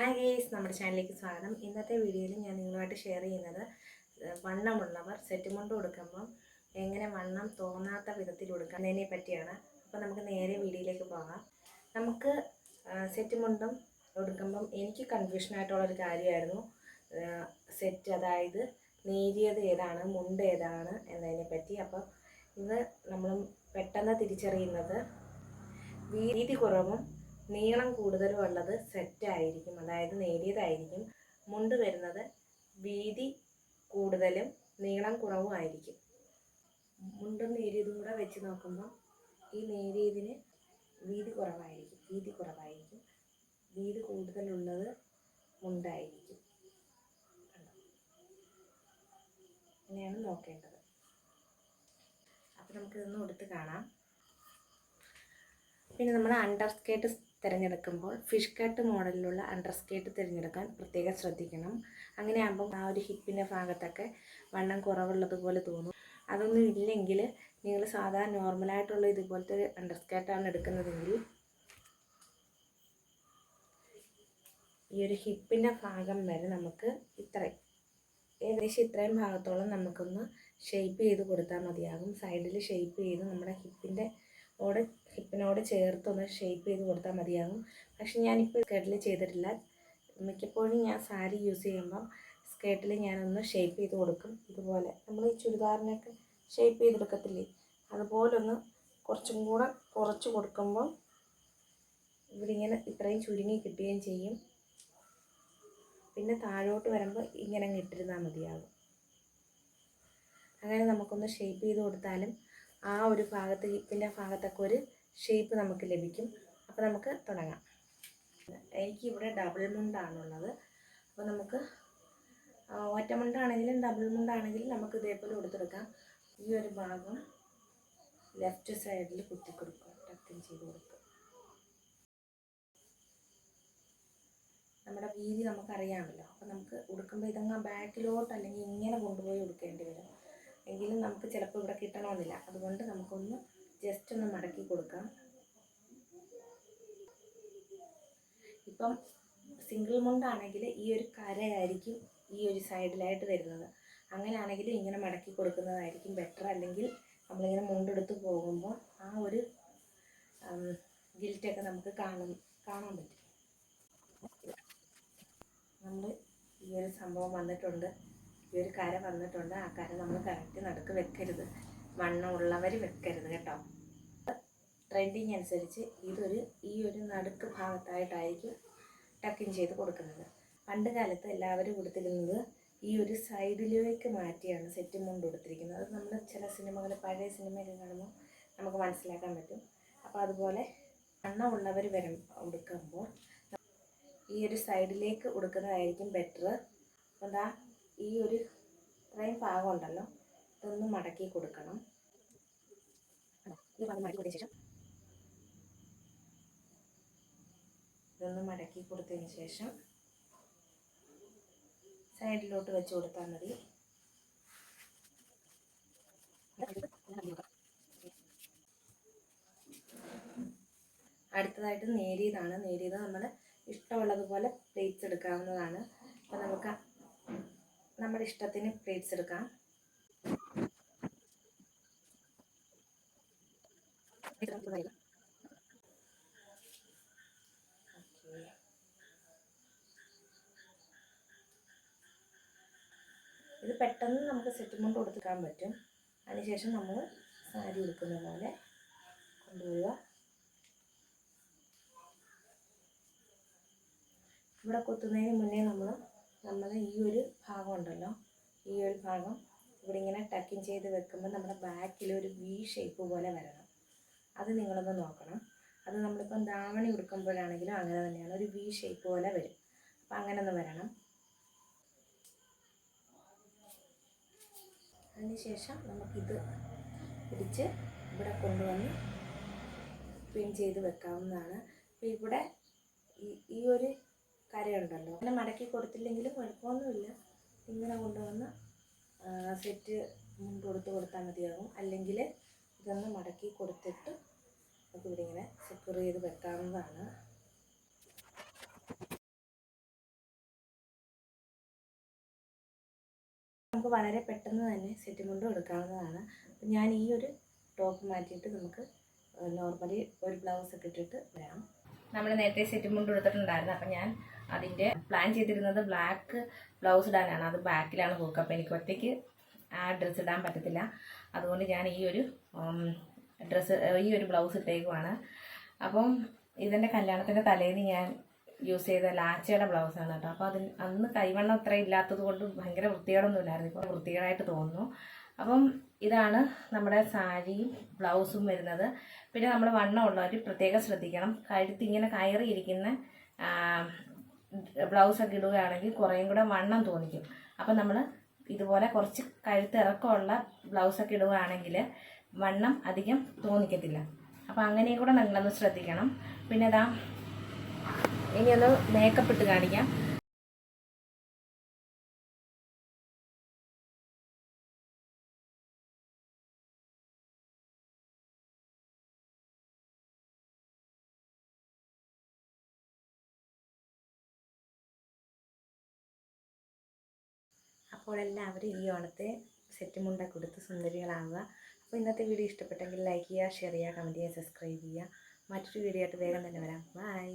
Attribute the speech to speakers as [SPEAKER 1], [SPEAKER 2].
[SPEAKER 1] Hi guys നമ്മുടെ ചാനലിലേക്ക് സ്വാഗതം. ഇന്നത്തെ വീഡിയോയിൽ ഞാൻ നിങ്ങളുമായിട്ട് ഷെയർ ചെയ്യുന്നത് വണ്ണമുള്ളവർ സെറ്റ് മുണ്ട് കൊടുക്കുമ്പം എങ്ങനെ വണ്ണം തോന്നാത്ത വിധത്തിൽ കൊടുക്കുന്നതിനെ പറ്റിയാണ്. അപ്പോൾ നമുക്ക് നേരെ വീഡിയോയിലേക്ക് പോകാം. നമുക്ക് സെറ്റ് മുണ്ടും കൊടുക്കുമ്പം എനിക്ക് കൺഫ്യൂഷൻ ആയിട്ടുള്ളൊരു കാര്യമായിരുന്നു. സെറ്റ് അതായത് നേരിയത് ഏതാണ് മുണ്ട് ഏതാണ് എന്നതിനെ പറ്റി. അപ്പം ഇത് നമ്മൾ പെട്ടെന്ന് തിരിച്ചറിയുന്നത് വീതി കുറവും നീളം കൂടുതലും ഉള്ളത് സെറ്റായിരിക്കും അതായത് നേരിയതായിരിക്കും. മുണ്ട് വരുന്നത് വീതി കൂടുതലും നീളം കുറവും ആയിരിക്കും. മുണ്ടും നേരിയതും കൂടെ വെച്ച് നോക്കുമ്പോൾ ഈ നേരിയതിന് വീതി കുറവായിരിക്കും. വീതി കുറവായിരിക്കും. വീതി കൂടുതലുള്ളത് മുണ്ടായിരിക്കും. അങ്ങനെയാണ് നോക്കേണ്ടത്. അപ്പം നമുക്കിതൊന്ന് കൊടുത്ത് കാണാം. പിന്നെ നമ്മൾ അണ്ടർ സ്കേർട്ട് തിരഞ്ഞെടുക്കുമ്പോൾ ഫിഷ് കട്ട് മോഡലിലുള്ള അണ്ടർ സ്കേർട്ട് തിരഞ്ഞെടുക്കാൻ പ്രത്യേകം ശ്രദ്ധിക്കണം. അങ്ങനെ ആകുമ്പം ആ ഒരു ഹിപ്പിന്റെ ഭാഗത്തൊക്കെ വണ്ണം കുറവുള്ളതുപോലെ തോന്നും. അതൊന്നും ഇല്ലെങ്കിൽ നിങ്ങൾ സാധാരണ നോർമലായിട്ടുള്ള ഇതുപോലത്തെ ഒരു അണ്ടർ സ്കേർട്ടാണ് എടുക്കുന്നതെങ്കിൽ ഈ ഒരു ഹിപ്പിന്റെ ഭാഗം വരെ നമുക്ക് ഇത്രയും ഏകദേശം ഇത്രയും ഭാഗത്തോളം നമുക്കൊന്ന് ഷേപ്പ് ചെയ്ത് കൊടുത്താൽ മതിയാകും. സൈഡിൽ ഷേപ്പ് ചെയ്ത് നമ്മുടെ ഹിപ്പിന്റെ ഓട് ഹിപ്പിനോട് ചേർത്തൊന്ന് ഷേപ്പ് ചെയ്ത് കൊടുത്താൽ മതിയാകും. പക്ഷെ ഞാനിപ്പോൾ സ്കേർട്ടിൽ ചെയ്തിട്ടില്ല. മിക്കപ്പോഴും ഞാൻ സാരി യൂസ് ചെയ്യുമ്പം സ്കേർട്ടിൽ ഞാനൊന്ന് ഷേപ്പ് ചെയ്ത് കൊടുക്കും ഇതുപോലെ. നമ്മൾ ഈ ചുരിദാറിനൊക്കെ ഷേപ്പ് ചെയ്തെടുക്കത്തില്ലേ? അതുപോലെ ഒന്ന് കുറച്ചും കൂടെ കുറച്ച് കൊടുക്കുമ്പോൾ ഇവിടെ ഇങ്ങനെ ഇത്രയും ചുരുങ്ങി കിട്ടുകയും ചെയ്യും. പിന്നെ താഴോട്ട് വരുമ്പോൾ ഇങ്ങനെ ഇട്ടിരുന്നാൽ മതിയാകും. അങ്ങനെ നമുക്കൊന്ന് ഷേപ്പ് ചെയ്ത് കൊടുത്താലും ആ ഒരു ഭാഗത്ത് ഹിപ്പിന്റെ ഭാഗത്തൊക്കെ ഒരു ഷേപ്പ് നമുക്ക് ലഭിക്കും. അപ്പോൾ നമുക്ക് തുടങ്ങാം. എനിക്കിവിടെ ഡബിൾ മുണ്ടാണുള്ളത് അപ്പോൾ നമുക്ക് ഒറ്റ മുണ്ടാണെങ്കിലും ഡബിൾ മുണ്ടാണെങ്കിലും നമുക്ക് ഇതേപോലെ കൊടുത്തെടുക്കാം ഈ ഒരു ഭാഗം ലെഫ്റ്റ് സൈഡിൽ കുത്തി കൊടുക്കുക ടക്കിൻ ചെയ്ത് കൊടുക്കുക നമ്മുടെ വീതി നമുക്കറിയാമല്ലോ. അപ്പോൾ നമുക്ക് ഉടുക്കുമ്പോൾ ഇതങ്ങ് ബാക്കിലോട്ട് അല്ലെങ്കിൽ ഇങ്ങനെ കൊണ്ടുപോയി ഉടുക്കേണ്ടി വരും. എങ്കിലും നമുക്ക് ചിലപ്പോൾ ഇവിടെ കിട്ടണമെന്നില്ല. അതുകൊണ്ട് നമുക്കൊന്ന് ജസ്റ്റ് ഒന്ന് മടക്കി കൊടുക്കാം. ഇപ്പം സിംഗിൾ മുണ്ടാണെങ്കിൽ ഈ ഒരു കരയായിരിക്കും ഈ ഒരു സൈഡിലായിട്ട് വരുന്നത്. അങ്ങനെയാണെങ്കിൽ ഇങ്ങനെ മടക്കി കൊടുക്കുന്നതായിരിക്കും ബെറ്റർ അല്ലെങ്കിൽ നമ്മളിങ്ങനെ മുണ്ടെടുത്ത് പോകുമ്പോൾ ആ ഒരു ഗിൽറ്റൊക്കെ നമുക്ക് കാണും കാണാൻ പറ്റും. നമ്മൾ ഈ ഒരു സംഭവം വന്നിട്ടുണ്ട്. ഈ ഒരു കര വന്നിട്ടുണ്ട്. ആ കര നമ്മൾ കറക്റ്റ് നടുക്ക് വെക്കരുത്. വണ്ണമുള്ളവർ വെക്കരുത് കേട്ടോ. ട്രെൻഡിങ് അനുസരിച്ച് ഇതൊരു ഈ ഒരു നടുക്ക് ഭാഗത്തായിട്ടായിരിക്കും ടക്കിങ് ചെയ്ത് കൊടുക്കുന്നത്. പണ്ട് കാലത്ത് എല്ലാവരും കൊടുത്തിരുന്നത് ഈ ഒരു സൈഡിലേക്ക് മാറ്റിയാണ് സെറ്റ് മുണ്ട് കൊടുത്തിരിക്കുന്നത്. അത് നമ്മൾ ചില സിനിമകൾ പഴയ സിനിമയൊക്കെ കാണുമ്പോൾ നമുക്ക് മനസ്സിലാക്കാൻ പറ്റും. അപ്പോൾ അതുപോലെ വണ്ണമുള്ളവർ വരും ഉടുക്കുമ്പോൾ ഈ ഒരു സൈഡിലേക്ക് കൊടുക്കുന്നതായിരിക്കും ബെറ്റർ എന്താ ഈ ഒരു ഇത്രയും ഭാഗം ഉണ്ടല്ലോ ഇതൊന്ന് മടക്കി കൊടുക്കണം. ഈ ഭാഗം മടക്കി കൊടുത്തതിന് ശേഷം ഇതൊന്ന് മടക്കി കൊടുത്തതിന് ശേഷം സൈഡിലോട്ട് വെച്ച് കൊടുത്താൽ മതി. അടുത്തതായിട്ട് നേരിയതാണ്. നേരിയത് നമ്മൾ ഇഷ്ടമുള്ളതുപോലെ പ്ലേറ്റ്സ് എടുക്കാവുന്നതാണ്. അപ്പോൾ നമുക്ക് നമ്മുടെ ഇഷ്ടത്തിന് പ്ലേറ്റ്സ് എടുക്കാം. ഇത് പെട്ടെന്ന് നമുക്ക് സെറ്റിൽമെന്റ് കൊടുക്കാൻ പറ്റും. അതിനുശേഷം നമ്മൾ സാരി ഉടുക്കുന്ന പോലെ കൊണ്ടുവരിക ഇവിടെ കുത്തുന്നതിന് മുന്നേ നമ്മൾ നമ്മൾ ഈ ഒരു ഭാഗം ഉണ്ടല്ലോ ഈ ഒരു ഭാഗം ഇവിടെ ഇങ്ങനെ ടക്കിങ് ചെയ്ത് വെക്കുമ്പോൾ നമ്മുടെ ബാക്കിൽ ഒരു വി ഷേപ്പ് പോലെ വരണം. അത് നിങ്ങളൊന്ന് നോക്കണം. അത് നമ്മളിപ്പം ദാവണി ഉടുക്കുമ്പോഴാണെങ്കിലും അങ്ങനെ തന്നെയാണ്. ഒരു വി ഷേപ്പ് പോലെ വരും. അപ്പം അങ്ങനെ ഒന്ന് വരണം. അതിനുശേഷം നമുക്കിത് പിടിച്ച് ഇവിടെ കൊണ്ടുവന്ന് പിൻ ചെയ്ത് വെക്കാവുന്നതാണ്. അപ്പോൾ ഇവിടെ ഈ ഒരു കരയുണ്ടല്ലോ. അങ്ങനെ മടക്കി കൊടുത്തില്ലെങ്കിലും കുഴപ്പമൊന്നുമില്ല. ഇങ്ങനെ കൊണ്ടുവന്ന് സെറ്റ് മുൻപ് കൊടുത്ത് കൊടുത്താൽ മതിയാകും. അല്ലെങ്കിൽ ഇതൊന്ന് മടക്കി കൊടുത്തിട്ട് നമുക്കിവിടെ ഇങ്ങനെ സെക്യർ ചെയ്ത് വെക്കാവുന്നതാണ്. നമുക്ക് വളരെ പെട്ടെന്ന് തന്നെ സെറ്റും കൊണ്ട് കൊടുക്കാവുന്നതാണ് അപ്പം ഞാൻ ഈ ഒരു ടോപ്പ് മാറ്റിയിട്ട് നമുക്ക് നോർമലി ഒരു ബ്ലൗസ് ഒക്കെ ഇട്ടിട്ട് വരാം. നമ്മൾ നേരത്തെ സെറ്റ് മുണ്ട് എടുത്തിട്ടുണ്ടായിരുന്നു. അപ്പം ഞാൻ അതിന്റെ പ്ലാൻ ചെയ്തിരുന്നത് ബ്ലാക്ക് ബ്ലൗസ് ഇടാനാണ്. അത് ബാക്കിലാണ് നോക്കുക അപ്പം എനിക്ക് ഒറ്റയ്ക്ക് ആ ഡ്രസ്സ് ഇടാൻ പറ്റത്തില്ല. അതുകൊണ്ട് ഞാൻ ഈ ഒരു ഡ്രസ്സ് ഈ ഒരു ബ്ലൗസ് ഇട്ടേക്കുവാണ്. അപ്പം ഇതിന്റെ കല്യാണത്തിന്റെ തലേന്ന് ഞാൻ യൂസ് ചെയ്ത ലാച്ചയുടെ ബ്ലൗസാണ് കേട്ടോ. അപ്പോൾ അതിന് അന്ന് കൈവണ്ണം അത്ര ഇല്ലാത്തത് കൊണ്ട് ഭയങ്കര വൃത്തികേടൊന്നും ഇല്ലായിരുന്നു. ഇപ്പോൾ വൃത്തികേടായിട്ട് തോന്നുന്നു. അപ്പം ഇതാണ് നമ്മുടെ സാരിയും ബ്ലൗസും വരുന്നത്. പിന്നെ നമ്മൾ വണ്ണം ഉള്ളവർ പ്രത്യേകം ശ്രദ്ധിക്കണം. കഴുത്ത് ഇങ്ങനെ കയറിയിരിക്കുന്ന ബ്ലൗസൊക്കെ ഇടുകയാണെങ്കിൽ കുറേയും കൂടെ വണ്ണം തോന്നിക്കും. അപ്പം നമ്മൾ ഇതുപോലെ കുറച്ച് കഴുത്തിറക്കമുള്ള ബ്ലൗസൊക്കെ ഇടുകയാണെങ്കിൽ വണ്ണം അധികം തോന്നിക്കത്തില്ല. അപ്പം അങ്ങനെയും കൂടെ നിങ്ങളൊന്ന് ശ്രദ്ധിക്കണം. പിന്നെ ഇതാ ഇനിയൊന്ന് മേക്കപ്പ് ഇട്ട് കാണിക്കാം. അപ്പോൾ എല്ലാവരും ഈ ഓണത്തെ സെറ്റ് മുണ്ട കൊടുത്ത് സുന്ദരികളാവുക. അപ്പോൾ ഇന്നത്തെ വീഡിയോ ഇഷ്ടപ്പെട്ടെങ്കിൽ ലൈക്ക് ചെയ്യുക ഷെയർ ചെയ്യുക കമന്റ് ചെയ്യുക സബ്സ്ക്രൈബ് ചെയ്യുക. മറ്റൊരു വീഡിയോ ആയിട്ട് വേഗം തന്നെ വരാം. ബൈ.